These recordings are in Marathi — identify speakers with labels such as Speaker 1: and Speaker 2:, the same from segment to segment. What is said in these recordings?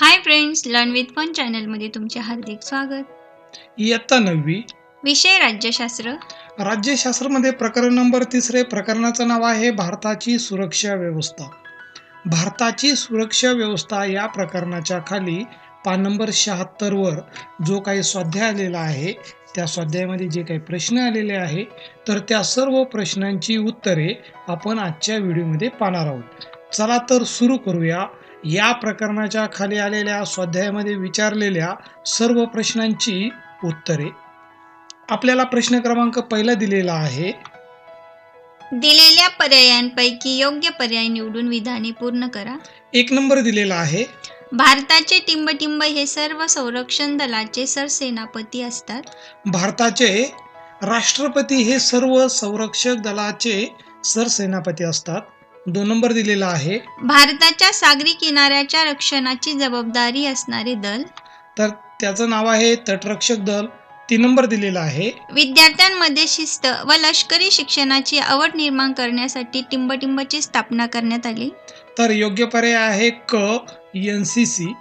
Speaker 1: Hi friends learn with fun चॅनलमध्ये तुमचे हार्दिक स्वागत.
Speaker 2: इयत्ता नववी.
Speaker 1: विषय राज्यशास्त्र.
Speaker 2: राज्यशास्त्रामध्ये प्रकरण नंबर तिसरे प्रकरणाचं नाव आहे भारताची सुरक्षा व्यवस्था. भारताची सुरक्षा व्यवस्था या प्रकरणाच्या खाली पान नंबर शहात्तर वर जो काही स्वाध्याय आलेला आहे त्या स्वाध्यायामध्ये जे काही प्रश्न आलेले आहे तर त्या सर्व प्रश्नांची उत्तरे आपण आजच्या व्हिडिओमध्ये पाहणार आहोत. चला तर सुरू करूया. या प्रकरणाच्या खाली आलेल्या स्वाध्यायामध्ये विचारलेल्या सर्व प्रश्नांची उत्तरे. आपल्याला प्रश्न क्रमांक पहिला दिलेला आहे.
Speaker 1: दिलेल्या पर्यायांपैकी योग्य पर्याय निवडून विधाने पूर्ण करा.
Speaker 2: एक नंबर दिलेला आहे.
Speaker 1: भारताचे टिंबटिंब हे सर्व संरक्षण दलाचे सरसेनापती असतात.
Speaker 2: भारताचे राष्ट्रपती हे सर्व संरक्षक दलाचे सरसेनापती असतात. दोन नंबर दिलेला आहे.
Speaker 1: भारताच्या सागरी किनाऱ्याच्या रक्षणाची जबाबदारी असणारे दल.
Speaker 2: तर त्याचं नाव आहे तटरक्षक दल. तीन नंबर दिलेला आहे.
Speaker 1: विद्यार्थ्यांमध्ये शिस्त व लष्करी शिक्षणाची आवड निर्माण करण्यासाठी टिंबटिंबची स्थापना करण्यात आली.
Speaker 2: तर योग्य पर्याय आहे क एन सी सी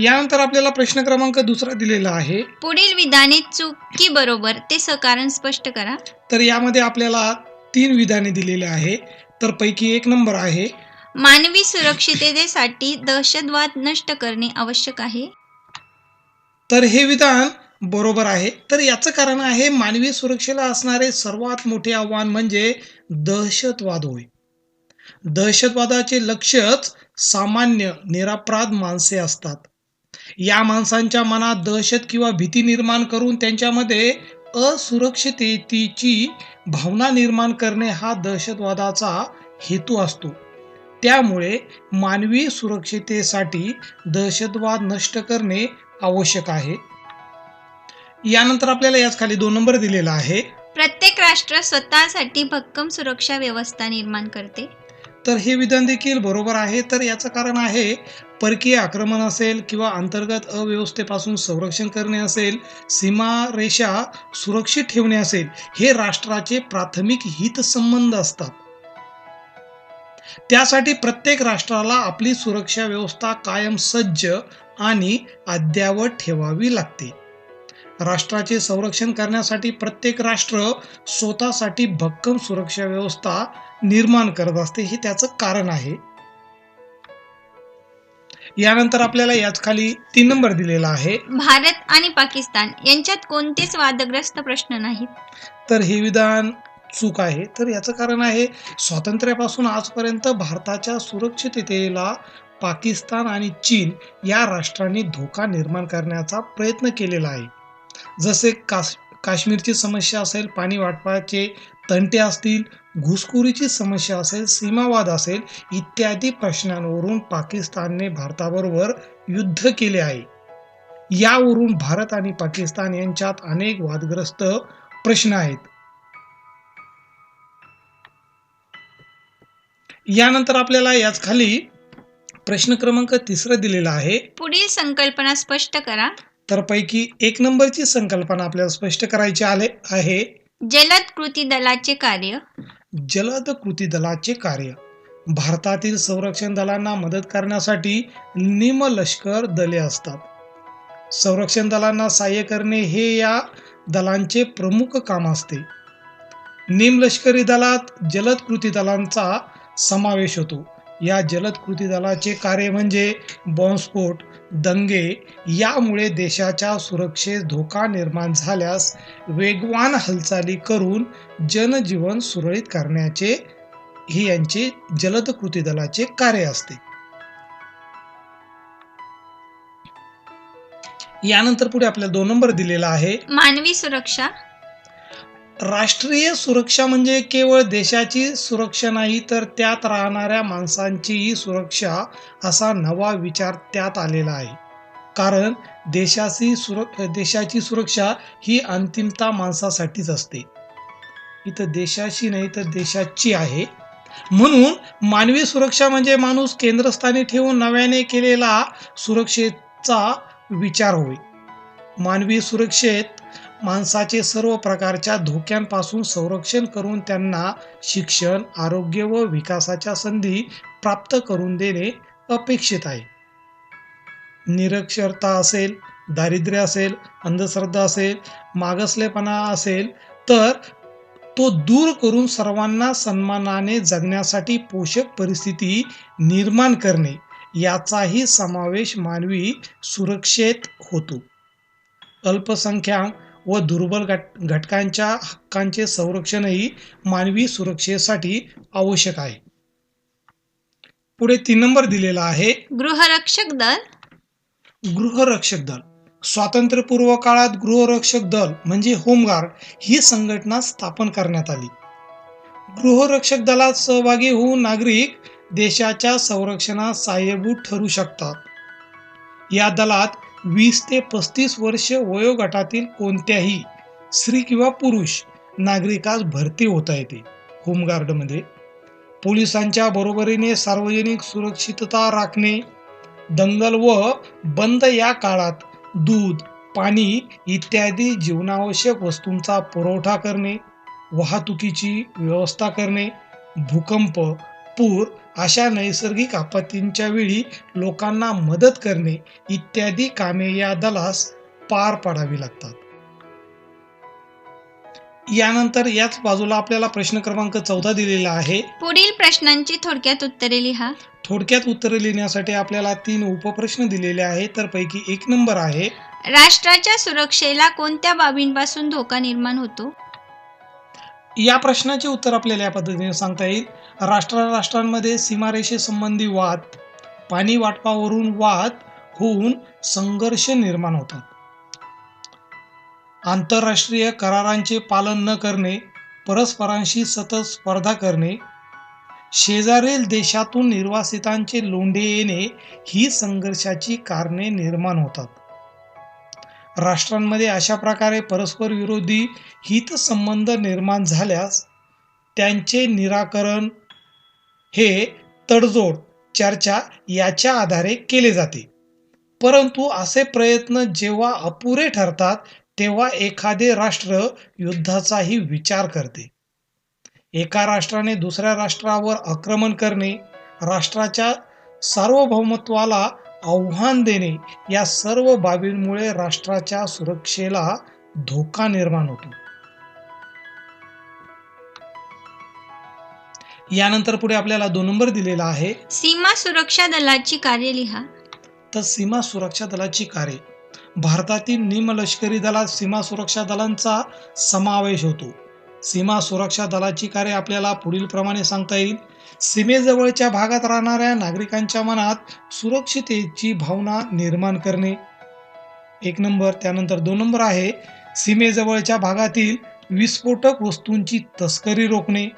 Speaker 2: यानंतर आपल्याला प्रश्न क्रमांक दुसरा दिलेला आहे.
Speaker 1: पुढील विधाने चुकी बरोबर ते सकारण स्पष्ट करा.
Speaker 2: तर यामध्ये आपल्याला तीन विधाने दिलेले आहे. तर पैकी एक नंबर आहे.
Speaker 1: मानवी सुरक्षिततेसाठी दहशतवाद नष्ट करणे आवश्यक आहे.
Speaker 2: तर हे विधान बरोबर आहे. तर याचं कारण आहे मानवी सुरक्षेला असणारे सर्वात मोठे आव्हान म्हणजे दहशतवाद होय. दहशतवादाचे लक्ष्यच सामान्य निरापराध माणसे असतात. या माणसांच्या मनात दहशत किंवा भीती निर्माण करून त्यांच्यामध्ये असुरक्षिततेची भावना निर्माण करणे हा दहशतवादाचा हेतू असतो. त्यामुळे मानवी सुरक्षितेसाठी दहशतवाद नष्ट करणे आवश्यक आहे. यानंतर आपल्याला याच खाली दोन नंबर दिलेला आहे.
Speaker 1: प्रत्येक राष्ट्र स्वतःसाठी भक्कम सुरक्षा व्यवस्था निर्माण करते.
Speaker 2: तर हे विधान देखील बरोबर आहे. तर याचं कारण आहे परकीय आक्रमण असेल किंवा अंतर्गत अव्यवस्थेपासून संरक्षण करणे असेल सीमारेषा सुरक्षित ठेवणे असेल हे राष्ट्राचे प्राथमिक हितसंबंध असतात. त्यासाठी प्रत्येक राष्ट्राला आपली सुरक्षा व्यवस्था कायम सज्ज आणि अद्यावत ठेवावी लागते. राष्ट्राचे संरक्षण करण्यासाठी प्रत्येक राष्ट्र स्वतःसाठी भक्कम सुरक्षा व्यवस्था निर्माण करत असते हे त्याचं कारण आहे. यानंतर आपल्याला याच खाली तीन नंबर दिलेला आहे.
Speaker 1: भारत आणि पाकिस्तान यांच्यात कोणतेच वादग्रस्त प्रश्न नाहीत?
Speaker 2: तर हे विधान चूक आहे. तर याचं कारण आहे स्वातंत्र्यापासून आजपर्यंत भारताच्या सुरक्षिततेला पाकिस्तान आणि चीन या राष्ट्रांनी धोका निर्माण करण्याचा प्रयत्न केलेला आहे. जसे काश काश्मीरची समस्या असेल पाणी वाटपाचे तंटे असतील घुसखोरीची समस्या असेल सीमावाद असेल इत्यादी प्रश्नांवरून पाकिस्तानने भारताबरोबर युद्ध केले आहे. यावरून भारत आणि पाकिस्तान यांच्यात अनेक वादग्रस्त प्रश्न आहेत. यानंतर आपल्याला याच खाली प्रश्न क्रमांक तिसरा दिलेला आहे.
Speaker 1: पुढील संकल्पना स्पष्ट करा.
Speaker 2: तर पैकी एक नंबरची संकल्पना आपल्याला स्पष्ट करायची आले आहे.
Speaker 1: जलद कृती दलाचे कार्य.
Speaker 2: जलद कृती दलाचे कार्य. भारतातील संरक्षण दलांना मदत करण्यासाठी निमलष्कर दले असतात. संरक्षण दलांना सहाय्य करणे हे या दलांचे प्रमुख काम असते. निमलष्करी दलात जलद कृती दलांचा समावेश होतो. या जलद कृती दलाचे कार्य म्हणजे बॉम्बस्फोट दंगे यामुळे देशाच्या सुरक्षेस धोका निर्माण झाल्यास वेगवान हालचाली करून जनजीवन सुरळीत करण्याचे ही यांचे जलद कृती दलाचे कार्य असते. यानंतर पुढे आपल्याला दोन नंबर दिलेला आहे.
Speaker 1: मानवी सुरक्षा.
Speaker 2: राष्ट्रीय सुरक्षा म्हणजे केवळ देशाची सुरक्षा नाही तर त्यात राहणाऱ्या माणसांचीही सुरक्षा असा नवा विचार त्यात आलेला आहे. कारण देशाची सुर देशाची सुरक्षा ही अंतिमता माणसासाठीच असते. इथं देशाची नाही तर देशाची आहे. म्हणून मानवी सुरक्षा म्हणजे माणूस केंद्रस्थानी ठेवून नव्याने केलेला सुरक्षेचा विचार होय. मानवी सुरक्षेत माणसाचे सर्व प्रकारच्या धोक्यांपासून संरक्षण करून त्यांना शिक्षण आरोग्य व विकासाच्या संधी प्राप्त करून देणे अपेक्षित आहे. निरक्षरता असेल दारिद्र्य असेल अंधश्रद्धा असेल मागासलेपणा असेल तर तो दूर करून सर्वांना सन्मानाने जगण्यासाठी पोषक परिस्थिती निर्माण करणे याचाही समावेश मानवी सुरक्षेत होतो. अल्पसंख्याक व दुर्बल घट घटकांच्या हक्कांचे संरक्षणही मानवी सुरक्षेसाठी आवश्यक आहे. पुढे तीन नंबर दिलेला आहे.
Speaker 1: गृहरक्षक दल.
Speaker 2: गृहरक्षक दल. स्वातंत्र्यपूर्व काळात गृहरक्षक दल म्हणजे होमगार्ड ही संघटना स्थापन करण्यात आली. गृहरक्षक दलात सहभागी होऊन नागरिक देशाच्या संरक्षणात सहाय्यभूत ठरू शकतात. या दलात वीस ते पस्तीस वर्ष वयोगटातील कोणत्याही स्त्री किंवा पुरुष नागरिकास भरती होता येते. होमगार्डमध्ये पोलिसांच्या बरोबरीने सार्वजनिक सुरक्षितता राखणे दंगल व बंद या काळात दूध पाणी इत्यादी जीवनावश्यक वस्तूंचा पुरवठा करणे वाहतुकीची व्यवस्था करणे भूकंप पूर अशा नैसर्गिक आपत्तींच्या वेळी लोकांना मदत करणे इत्यादी कामे या दलास पार पाडावी लागतात. यानंतर याच बाजूला आपल्याला प्रश्न क्रमांक चौदा दिलेला आहे.
Speaker 1: पुढील प्रश्नांची थोडक्यात उत्तरे लिहा.
Speaker 2: थोडक्यात उत्तरे लिहिण्यासाठी आपल्याला तीन उपप्रश्न दिलेले आहेत तर पैकी एक नंबर आहे.
Speaker 1: राष्ट्राच्या सुरक्षेला कोणत्या बाबींपासून धोका निर्माण होतो?
Speaker 2: या प्रश्नाचे उत्तर आपल्याला या पद्धतीने सांगता येईल. राष्ट्र राष्ट्रांमध्ये सीमारेषेसंबंधी वाद पाणी वाटपावरून वाद होऊन संघर्ष निर्माण होतात आंतरराष्ट्रीय करारांचे पालन न करणे परस्परांशी सतत स्पर्धा करणे शेजारील देशातून निर्वासितांचे लोंढे येणे ही संघर्षाची कारणे निर्माण होतात. राष्ट्रांमध्ये अशा प्रकारे परस्पर विरोधी हितसंबंध निर्माण झाल्यास त्यांचे निराकरण हे तडजोड चर्चा याच्या आधारे केले जाते. परंतु असे प्रयत्न जेव्हा अपुरे ठरतात तेव्हा एखादे राष्ट्र युद्धाचाही विचार करते. एका राष्ट्राने दुसऱ्या राष्ट्रावर आक्रमण करणे राष्ट्राच्या सार्वभौमत्वाला आव्हान देणे या सर्व बाबींमुळे राष्ट्राच्या सुरक्षेला धोका निर्माण होतो. यानंतर पुढे आपल्याला दोन नंबर दिलेला आहे.
Speaker 1: सीमा सुरक्षा दलाची कार्य लिहा.
Speaker 2: तर सीमा सुरक्षा दलाची कार्य. भारतातील निमलष्करी दलात सीमा सुरक्षा दलांचा समावेश होतो. सीमा सुरक्षा दलाची कार्य आपल्याला पुढील प्रमाणे सांगता येईल. सीमेजवळच्या भागात राहणाऱ्या नागरिकांच्या मनात सुरक्षितेची भावना निर्माण करणे. एक नंबर त्यानंतर दोन नंबर आहे सीमेजवळच्या भागातील विस्फोटक वस्तूंची तस्करी रोखणे.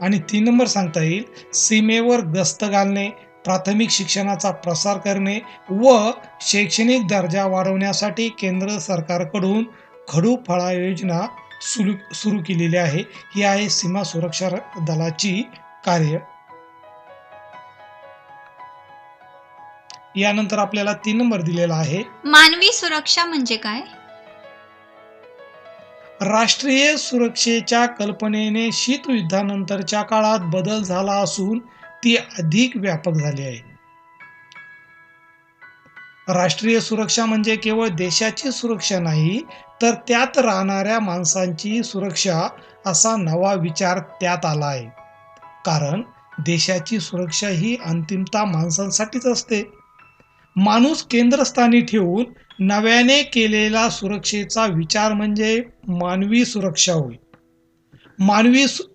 Speaker 2: आणि तीन नंबर सांगता येईल सीमेवर गस्त घालणे प्राथमिक शिक्षणाचा प्रसार करणे व शैक्षणिक दर्जा वाढवण्यासाठी केंद्र सरकारकडून खडू फळा योजना सुरू सुरू केलेली आहे. ही आहे सीमा सुरक्षा दलाची कार्य. यानंतर आपल्याला तीन नंबर दिलेला आहे.
Speaker 1: मानवी सुरक्षा म्हणजे काय?
Speaker 2: राष्ट्रीय सुरक्षेच्या कल्पनेने शीतयुद्धानंतरच्या काळात बदल झाला असून ती अधिक व्यापक झाली आहे. राष्ट्रीय सुरक्षा म्हणजे केवळ देशाची सुरक्षा नाही तर त्यात राहणाऱ्या माणसांची सुरक्षा असा नवा विचार त्यात आला आहे कारण देशाची सुरक्षा ही अंतिमता माणसांसाठीच असते. माणूस केंद्रस्थानी ठेवून नव्याने केलेला सुरक्षेचा विचार म्हणजे मानवी सुरक्षा होय. मानवी सु-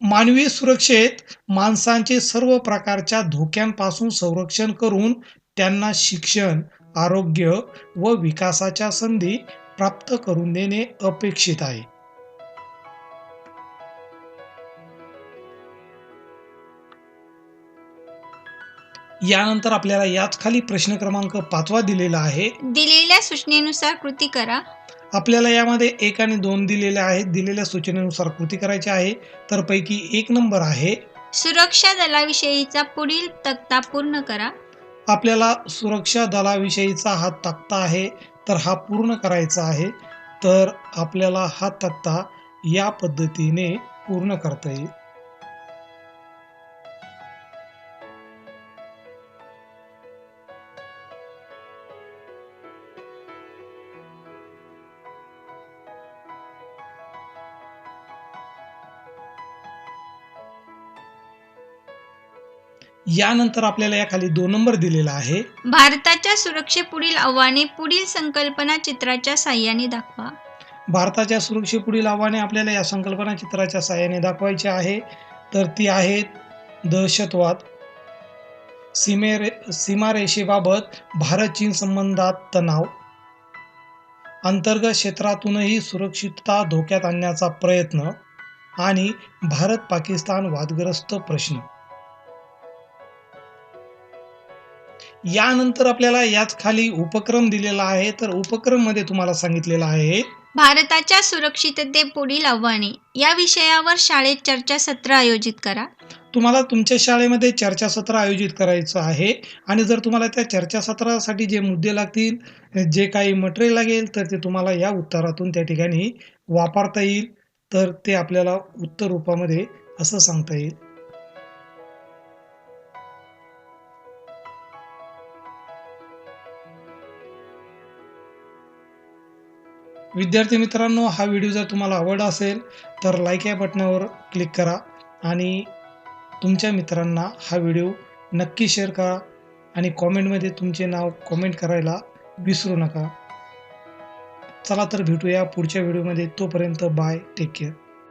Speaker 2: मानवी सुरक्षेत माणसांचे सर्व प्रकारच्या धोक्यांपासून संरक्षण करून त्यांना शिक्षण आरोग्य व विकासाच्या संधी प्राप्त करून देणे अपेक्षित आहे. यानंतर आपल्याला याच खाली प्रश्न क्रमांक पाचवा दिलेला आहे.
Speaker 1: दिलेल्या सूचनेनुसार कृती करा.
Speaker 2: आपल्याला यामध्ये एक आणि दोन दिलेले आहेत. दिलेल्या सूचनेनुसार कृती करायची आहे. तर पैकी एक नंबर आहे.
Speaker 1: सुरक्षा दलाविषयीचा पुढील तक्ता पूर्ण करा.
Speaker 2: आपल्याला सुरक्षा दलाविषयीचा हा तक्ता आहे. तर हा पूर्ण करायचा आहे तर आपल्याला हा तक्ता या पद्धतीने पूर्ण करता येईल. यानंतर आपल्याला या खाली दोन नंबर दिलेला आहे.
Speaker 1: भारताच्या सुरक्षेपुढील आव्हाने पुढील संकल्पना चित्राच्या साह्याने दाखवा.
Speaker 2: भारताच्या सुरक्षेपुढील आव्हाने आपल्याला या संकल्पना चित्राच्या साहाय्याने दाखवायची आहे. तर ती आहेत दहशतवाद. सीमेरे सीमारेषेबाबत भारत चीन संबंधात तणाव. अंतर्गत क्षेत्रातूनही सुरक्षितता धोक्यात आणण्याचा प्रयत्न आणि भारत पाकिस्तान वादग्रस्त प्रश्न. यानंतर आपल्याला याच खाली उपक्रम दिलेला आहे. तर उपक्रममध्ये तुम्हाला सांगितलेलं आहे.
Speaker 1: भारताच्या सुरक्षिततेपुढील आव्हाने. या विषयावर शाळेत चर्चासत्र आयोजित करा.
Speaker 2: तुम्हाला तुमच्या शाळेमध्ये चर्चासत्र आयोजित करायचं आहे. आणि जर तुम्हाला त्या चर्चासत्रासाठी जे मुद्दे लागतील जे काही मटेरियल लागेल तर ते तुम्हाला या उत्तरातून त्या ठिकाणी वापरता येईल. तर ते आपल्याला उत्तर रूपामध्ये असं सांगता येईल. विद्यार्थी मित्रांनो हा व्हिडिओ जर तुम्हाला आवडला असेल तर लाईक या बटनावर क्लिक करा आणि तुमच्या मित्रांना हा व्हिडिओ नक्की शेअर करा आणि कॉमेंटमध्ये तुमचे नाव कॉमेंट करायला विसरू नका. चला तर भेटूया पुढच्या व्हिडिओमध्ये तोपर्यंत बाय टेक केअर